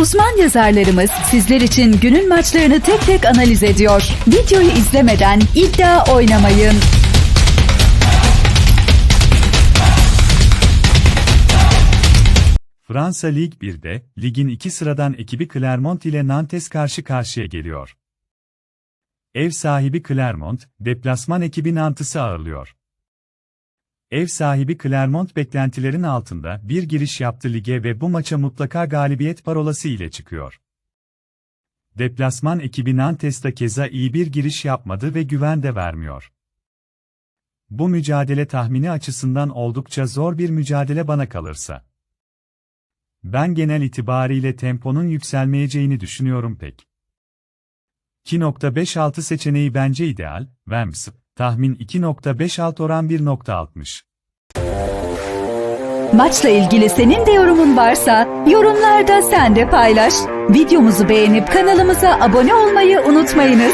Uzman yazarlarımız sizler için günün maçlarını tek tek analiz ediyor. Videoyu izlemeden iddia oynamayın. Fransa Lig 1'de, ligin iki sıradan ekibi Clermont ile Nantes karşı karşıya geliyor. Ev sahibi Clermont, deplasman ekibi Nantes'ı ağırlıyor. Ev sahibi Clermont beklentilerin altında bir giriş yaptı lige ve bu maça mutlaka galibiyet parolası ile çıkıyor. Deplasman ekibi Nantes da keza iyi bir giriş yapmadı ve güven de vermiyor. Bu mücadele tahmini açısından oldukça zor bir mücadele bana kalırsa. Ben genel itibariyle temponun yükselmeyeceğini düşünüyorum pek. 2.56 seçeneği bence ideal, Vems, tahmin 2.56 oran 1.60. Maçla ilgili senin de yorumun varsa yorumlarda sen de paylaş. Videomuzu beğenip kanalımıza abone olmayı unutmayınız.